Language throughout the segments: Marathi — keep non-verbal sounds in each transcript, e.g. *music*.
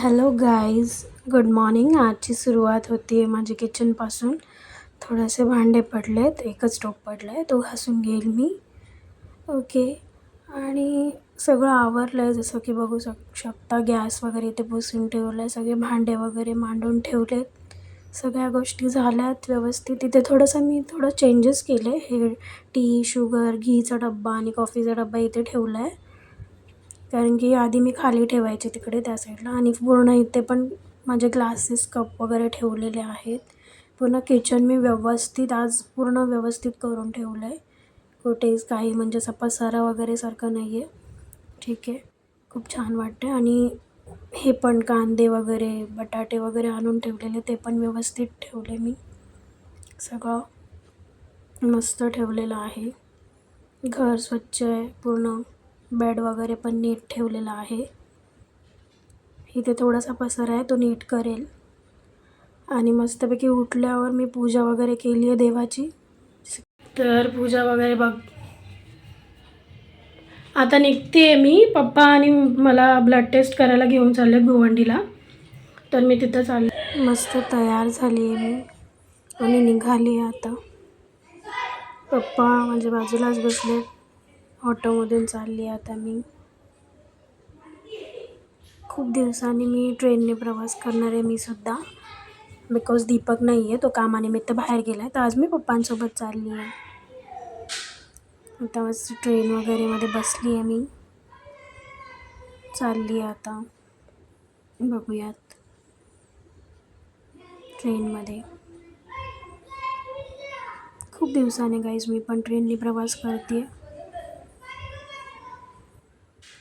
Hello guys good morning. आजची सुरुवात होती आहे माझी किचनपासून. थोडेसे भांडे पडले आहेत एकच टोप पडलं आहे तो घासून घेईल मी. ओके. आणि सगळं आवरलं आहे जसं की बघू शक शकता गॅस वगैरे इथे पुसून ठेवलं आहे सगळे भांडे वगैरे मांडून ठेवलेत. सगळ्या गोष्टी झाल्यात व्यवस्थित. तिथे थोडंसं मी थोडं चेंजेस केले. हे टी शुगर घीचा डब्बा आणि कॉफीचा डब्बा इथे ठेवला आहे कारण की आधी मी खाली ठेवायचे तिकडे त्या साईडला आणि पूर्ण इथे पण माझे ग्लासेस कप वगैरे ठेवलेले आहेत. पूर्ण किचन मी व्यवस्थित आज पूर्ण व्यवस्थित करून ठेवलं आहे कुठेच काही म्हणजे असं पसारा वगैरे सारखं नाही आहे ठीक आहे. खूप छान वाटते आणि हे पण कांदे वगैरे बटाटे वगैरे आणून ठेवलेले ते पण व्यवस्थित ठेवले मी. सगळं मस्त ठेवलेलं आहे. घर स्वच्छ आहे पूर्ण. बेड वगैरे पण नीट ठेवलेला आहे. इथे थोडासा पसर आहे तो नीट करेल. आणि मस्तपैकी उठल्यावर मी पूजा वगैरे केली आहे देवाची. तर पूजा वगैरे बघ. आता निघते मी. पप्पा आणि मला ब्लड टेस्ट करायला घेऊन चालले गोवंडीला तर मी तिथं चालले. मस्त तयार झाली आहे मी. आणि निघाली आहे आता. पप्पा माझ्या बाजूलाच बसले ऑटोमधून चालली आहे आता मी. खूप दिवसांनी मी ट्रेनने प्रवास करणार आहे मी सुद्धा. बिकॉज दीपक नाही आहे तो कामानिमित्त बाहेर गेला आहे तर आज मी पप्पांसोबत चालली आहे. आता ट्रेन वगैरेमध्ये बसली आहे मी. चालली आहे आता. बघूयात. ट्रेनमध्ये खूप दिवसाने गाईज मी पण ट्रेनने प्रवास करते आहे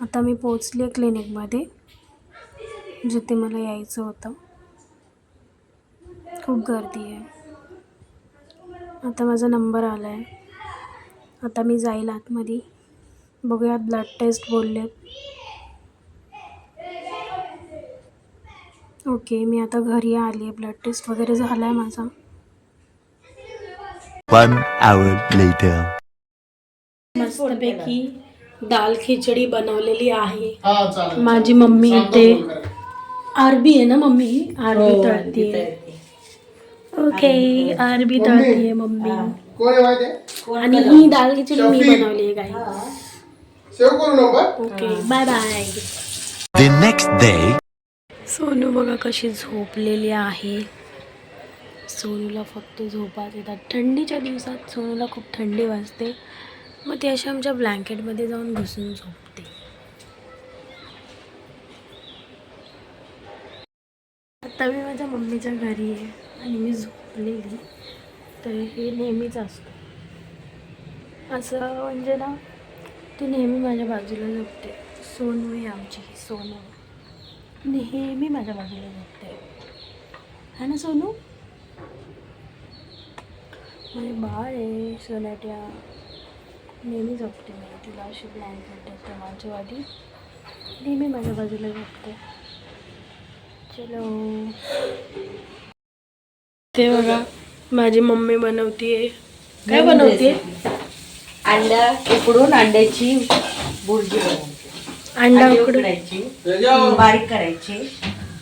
आता मी पोचले क्लिनिकमध्ये जिथे मला यायचं होतं. खूप गर्दी आहे. आता माझा नंबर आला आहे आता मी जाईल आतमध्ये. बघूयात ब्लड टेस्ट बोललेत ओके मी आता घरी आली आहे. ब्लड टेस्ट वगैरे झाला आहे माझा. मस्तपैकी दाल खिचडी बनवलेली आहे. हा माझी मम्मी इथे आरबी आहे ना मम्मी? आरबी हो, तळते ओके आरबी तळते मम्मी आहे माहिती? आणि ही दाल खिचडी मी बनवली आहे काही okay bye bye The next day. Sonu बघा कशी झोपलेली आहे. सोनूला फक्त झोपाच येतात. थंडीच्या दिवसात सोनूला खूप थंडी वाजते. मग ती अशी आमच्या ब्लँकेटमध्ये जाऊन घुसून झोपते. आता मी माझ्या मम्मीच्या घरी आहे आणि मी झोपलेली. तर हे नेहमीच असतो. असं म्हणजे ना ती नेहमी माझ्या बाजूला झोपते. सोनू आहे आमची ही सोनू. नेहमी माझ्या बाजूला झोपते. है ना सोनू? माझे बाळ आहे सोनाट्या. नेहमी झोपते मी. तिला अशी ब्लँकेट देते माझ्यावाली नेहमी माझ्या बाजूला झोपते. चलो. ते बघा माझी मम्मी बनवतीये. काय बनवते अंडा उकडून अंड्याची बुर्जी बनवायची अंडा उकडायची बारीक करायची.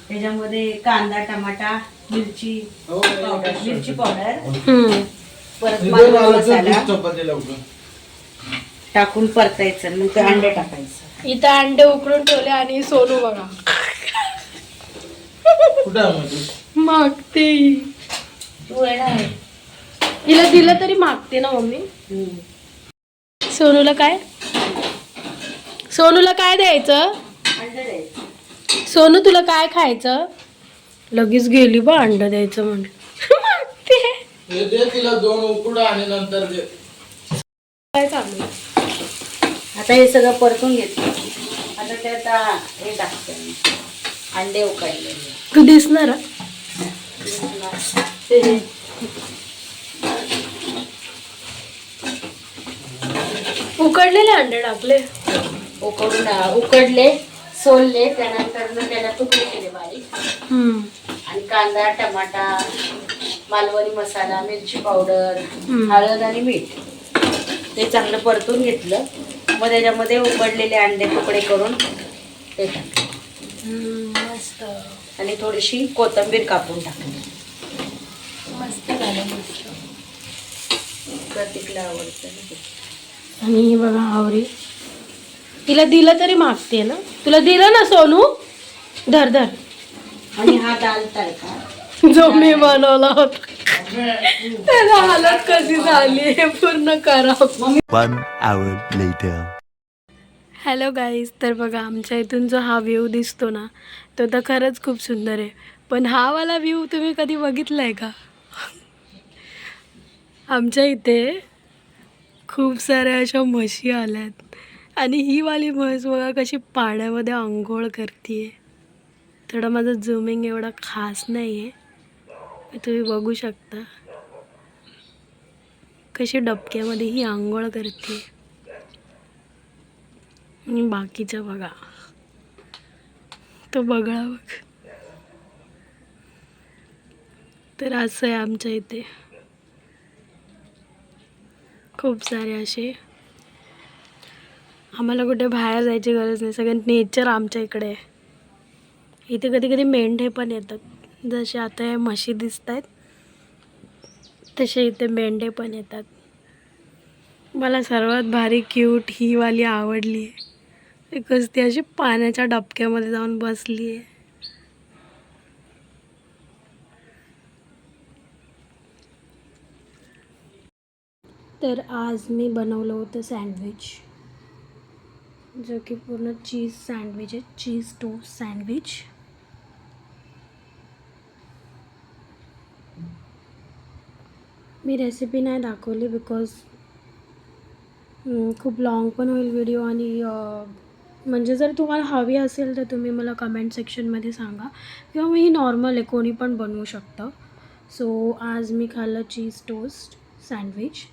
त्याच्यामध्ये कांदा टमाटा मिरची पावडर मिरची पावडर. परत मसाला. टाकून परतायचं मग ते अंडे टाकायचं. इथं अंडे उकडून ठेवले आणि सोनू बघा. कुठं मागते. तू येणार हिला दिलं तरी मागते ना मम्मी? सोनूला काय? सोनूला काय द्यायचं? अंडे द्यायचं. सोनू तुला काय खायचं? लगेच गेली बा अंड द्यायचं म्हटलं मागते. हे दे तिला दोन उकडा आणि नंतर दे. काय चालू आहे? आता हे सगळं परतून घेतलं. आता त्यात आ, हे टाकते अंडे उकडलेले. तू दिसणार? उकडलेले अंडे टाकले. उकडून उकडले सोलले त्यानंतर मग त्याला तुकडे केले बारीक. आणि कांदा टमाटा मालवणी मसाला मिरची पावडर. हळद आणि मीठ. ते चांगलं परतून घेतलं. मग त्याच्यामध्ये उकडलेले अंडे तुकडे करून ते टाकले हम्म. मस्त. आणि थोडीशी कोथिंबीर कापून टाकली मस्त झालं प्रतीकला आवडतं. आणि हे बघा आवरी. तिला दिलं तरी मागते ना? तुला दिलं ना सोनू? धर धर. आणि हा दाल तडका. जो मी बनवला होता. त्याला हालत कशी झाली हे पूर्ण करा. One hour later. Hello guys तर बघा आमच्या इथून जो हा व्ह्यू दिसतो ना तो तर खरंच खूप सुंदर आहे. पण हा वाला व्ह्यू तुम्ही कधी बघितला आहे का? आमच्या इथे खूप साऱ्या अशा म्हशी आल्यात. आणि ही वाली म्हस बघा कशी पाण्यामध्ये आंघोळ करते थोडं माझं झुमिंग एवढा खास नाही आहे तुम्ही बघू शकता. कशी डबक्यामध्ये ही आंघोळ करते. आणि बाकीचं बघा. तो बघा बघ. तर असं आहे आमच्या इथे. खूप सारे असे. आम्हाला कुठे बाहेर जायची गरज नाही. सगळं नेचर आमच्या इकडे आहे. इथे कधी कधी मेंढे पण येतात. जसे आता म्हशी दिसत आहेत तसे इथे मेंढे पण येतात. मला सर्वात भारी क्यूट ही वाली आवडली आहे. बिकॉज ती अशी पाण्याच्या डबक्यामध्ये जाऊन बसली आहे. तर आज मी बनवलं होतं सँडविच जो की पूर्ण चीज सँडविच आहे. चीज टोस्ट सँडविच मी रेसिपी नाही दाखवली बिकॉज खूप लाँग पण होईल व्हिडिओ आणि म्हणजे जर तुम्हाला हवी असेल तर तुम्ही मला कमेंट सेक्शनमध्ये सांगा. किंवा मी ही नॉर्मल आहे कोणी पण बनवू शकतं. सो आज मी खाल्लं चीज टोस्ट सँडविच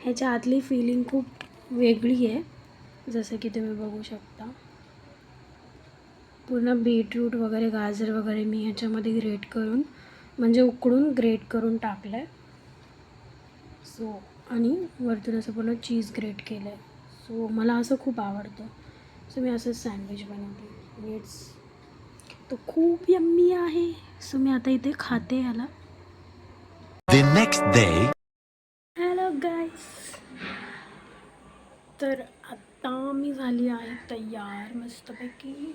ह्याच्या आतली फिलिंग खूप वेगळी आहे जसं की तुम्ही बघू शकता. पूर्ण बीटरूट वगैरे गाजर वगैरे मी ह्याच्यामध्ये ग्रेट करून म्हणजे उकडून ग्रेट करून टाकलं आहे सो आणि वरतून असं पूर्ण चीज ग्रेट केलं आहे सो मला असं खूप आवडतं. सो मी असंच सँडविच बनवते. इट्स तो खूप यम्मी आहे. सो मी आता इथे खाते ह्याला. हॅलो गाईस तर आता मी झाली आहे तयार मस्तपैकी.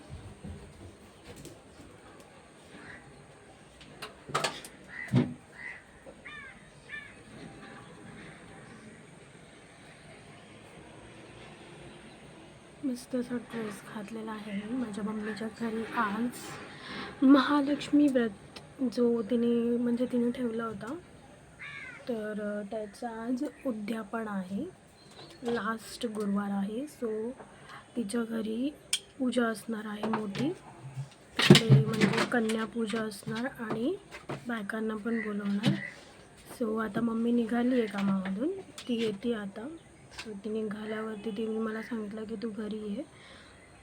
मस्त असा ड्रेस घातलेला आहे मी. माझ्या मम्मीच्या घरी आज महालक्ष्मी व्रत जो तिने म्हणजे तिने ठेवला होता. तर त्याचा त्याचं आज उद्यापन आहे. लास्ट गुरुवार आहे. सो तिच्या घरी पूजा असणार आहे मोठी. तिकडे म्हणजे कन्यापूजा असणार आणि बायकांना पण बोलवणार. सो आता मम्मी निघाली आहे कामामधून. ती येते आता. सो ती निघाल्यावरती तिने मला सांगितलं की तू घरी ये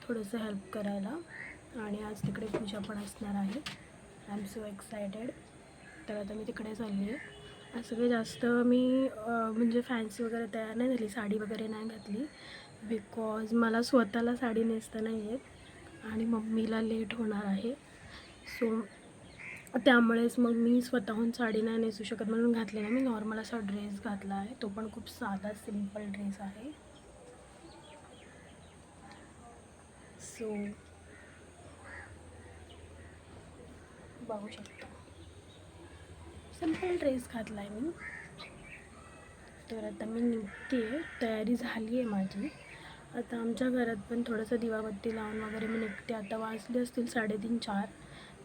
थोडंसं हेल्प करायला. आणि आज तिकडे पूजा पण असणार आहे. आय एम सो एक्सायटेड तर आता मी तिकडे चालली आहे. असं काही जास्त मी म्हणजे फॅन्सी वगैरे तयार नाही झाली साडी वगैरे नाही घातली. बिकॉज मला स्वतःला साडी नेसता नाही येत. आणि मम्मीला लेट होणार आहे. सो त्यामुळेच मग मी स्वतःहून साडी नाही नेसू शकत. म्हणून घातलेला मी नॉर्मल असा ड्रेस घातला आहे. तो पण खूप साधा सिंपल ड्रेस आहे. सो बघू शकता. सिंपल ड्रेस घातला आहे मी. तर आता मी निघते तयारी झाली आहे माझी. आता आमच्या घरात पण थोडंसं दिवाबत्ती लावून वगैरे मी निघते. आता वाजले असतील साडेतीन चार.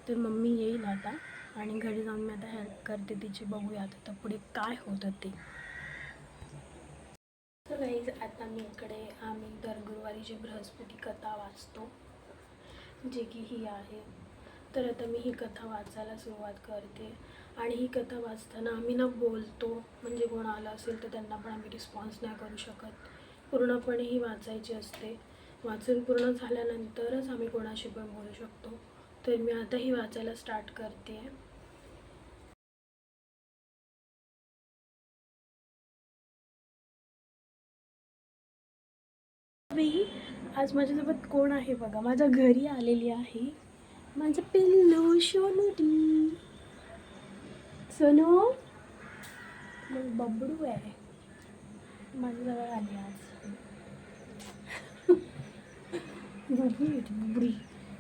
तर मम्मी येईल आता आणि घरी जाऊन मी आता हेल्प करते तिची. बघूया आता पुढे काय होतं ते. तर गाईज आता मी इकडे आम्ही दर गुरुवारी जी बृहस्पती कथा वाचतो जे की ही आहे. तर आता मी ही कथा वाचायला सुरुवात करते. आणि ही कथा वाचताना आम्ही ना बोलतो म्हणजे कोण आलं असेल तर त्यांना पण आम्ही रिस्पॉन्स नाही करू शकत. पूर्णपणे ही वाचायची असते. वाचून पूर्ण झाल्यानंतरच आम्ही कोणाशी पण बोलू शकतो. तर मी आताही वाचायला स्टार्ट करते. आज माझ्यासोबत कोण आहे बघा? माझ्या घरी आलेली आहे. माझं पिल्लू सोनूटी सोनू? मग बबडू आहे. माझ्याजवळ आली आज. बबडी बबडी बुबडी.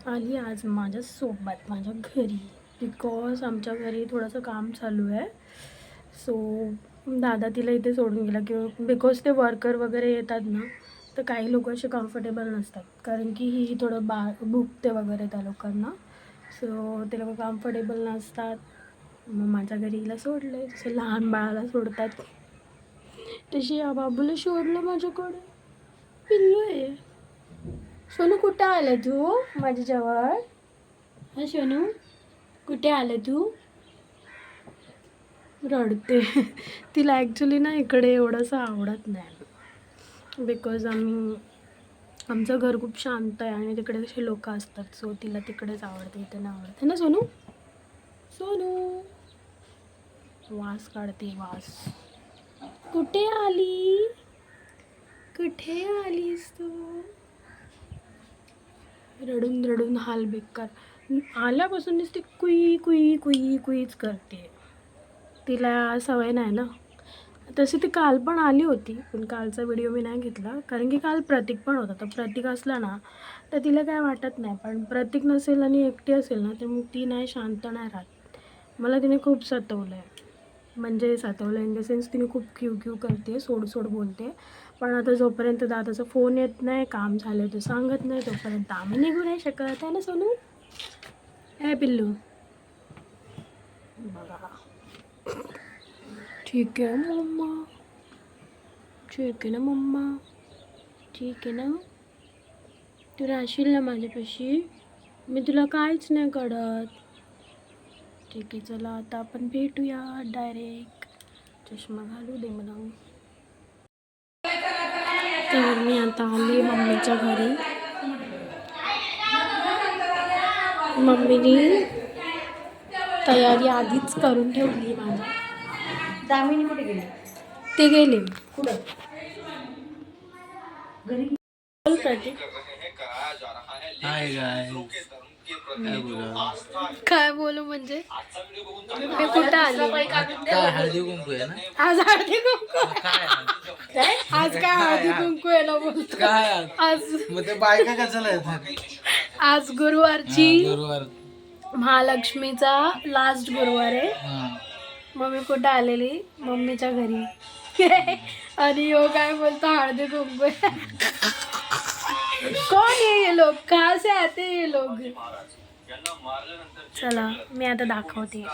आली आज माझ्यासोबत माझ्या घरी. बिकॉज आमच्या घरी थोडंसं काम चालू आहे. सो दादा तिला इथे सोडून गेला किंवा बिकॉज ते वर्कर वगैरे येतात ना तर काही लोक असे कम्फर्टेबल नसतात. कारण की ही थोडं बा भुकते वगैरे त्या लोकांना. सो ते लोक कम्फर्टेबल नसतात. मग माझ्या घरी हिला सोडलं जसं लहान बाळाला सोडतात. तशी या बाबूला सोडलं माझ्याकडे. पिल्लू आहे. सोनू कुठं आलं तू माझ्याजवळ? हा सोनू. कुठे आलं तू? रडते. तिला ॲक्च्युली ना इकडे एवढंसं आवडत नाही. बिकॉज आम्ही आमचं घर खूप शांत आहे आणि तिकडे कसे लोक असतात. सो तिला तिकडेच आवडते इथे नाही आवडते. ना सोनू? सोनू. वास काढते वास. कुठे आली? कुठे आलीस तू? रडून रडून हाल बेकार. आल्यापासूनच ती कुई कुई कुई कुईच करते. तिला सवय नाही ना. तशी ती काल पण आली होती पण कालचा व्हिडिओ मी नाही घेतला. कारण की काल प्रतीक पण होता. तर प्रतीक असला ना तर तिला काय वाटत नाही. पण प्रतीक नसेल आणि एकटी असेल ना तर मग ती नाही शांत नाही राहत. मला तिने खूप सतवलं आहे म्हणजे सातवलं इन द सेन्स तिने खूप क्यू क्यू करते सोड सोड बोलते. पण आता जोपर्यंत दादाचा फोन येत नाही काम झालं तर सांगत नाही तोपर्यंत आम्ही निघू नाही शकत. आहे ना सोनू? ए पिल्लू. बघा ठीक आहे ना मम्मा? ठीक आहे ना मम्मा? ठीक आहे ना? तू राहशील ना माझ्यापाशी? मी तुला काहीच नाही कळत. ठीक आहे चला आता आपण भेटूया डायरेक्ट चष्मा घालू दे मला तर मी आता आले मम्मीच्या घरी. मम्मीने तयारी आधीच करून ठेवली माझी. दामिनी कुठे गेली? ते गेले. कुठं? घरी. बोल प्रतीक. काय बोला म्हणजे? मी कुठं आली? काय हळदी कुंकू आहे ना? आज हळदी कुंकू काय आज काय हळदी कुंकू आहे ना बोलतो. काय? आज मग ते बायका कशाला येतात? आज गुरुवारची गुरुवार. महालक्ष्मीचा लास्ट गुरुवार आहे. हा. मम्मी कुठं आलेली? मम्मीच्या घरी. *laughs* आणि यो काय बोलतो हळदी कुंकू आहे. कोण आहे हे लोक कहा से हे लोक चला मी आता दाखवते